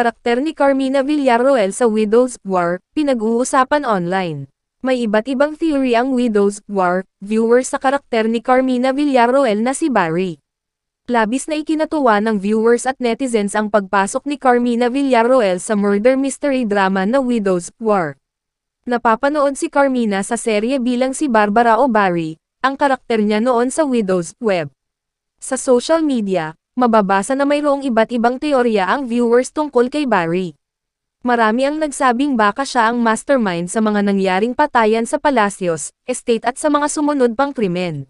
karakter ni Carmina Villarroel sa Widow's War, pinag-uusapan online. May iba't ibang theory ang Widow's War, viewers sa karakter ni Carmina Villarroel na si Barry. Labis na ikinatuwa ng viewers at netizens ang pagpasok ni Carmina Villarroel sa murder mystery drama na Widow's War. Napapanood si Carmina sa serye bilang si Barbara o Barry, ang karakter niya noon sa Widow's Web. Sa social media, mababasa na mayroong iba't ibang teorya ang viewers tungkol kay Barry. Marami ang nagsabing baka siya ang mastermind sa mga nangyaring patayan sa palasyos, estate at sa mga sumunod pang krimen.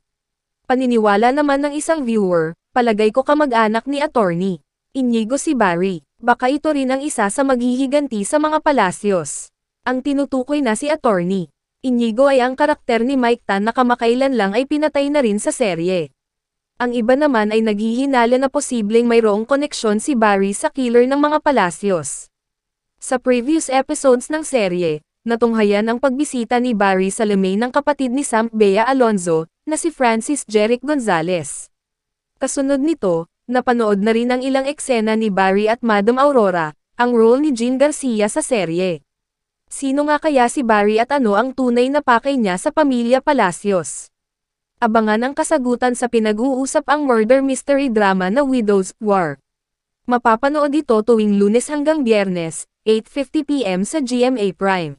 Paniniwala naman ng isang viewer, palagay ko kamag-anak ni attorney. Inigo si Barry, baka ito rin ang isa sa maghihiganti sa mga palasyos. Ang tinutukoy na si attorney. Inigo ay ang karakter ni Mike Tan na kamakailan lang ay pinatay na rin sa serye. Ang iba naman ay naghihinala na posibleng mayroong koneksyon si Barry sa killer ng mga palasyos. Sa previous episodes ng serye, natunghayan ang pagbisita ni Barry sa lemay ng kapatid ni Sam Bea Alonzo, na si Francis Jeric Gonzalez. Kasunod nito, napanood na rin ang ilang eksena ni Barry at Madam Aurora, ang role ni Jean Garcia sa serye. Sino nga kaya si Barry at ano ang tunay na pakay niya sa pamilya Palacios? Abangan ang kasagutan sa pinag-uusap ang murder mystery drama na Widow's War. Mapapanood ito tuwing lunes hanggang biyernes, 8.50pm sa GMA Prime.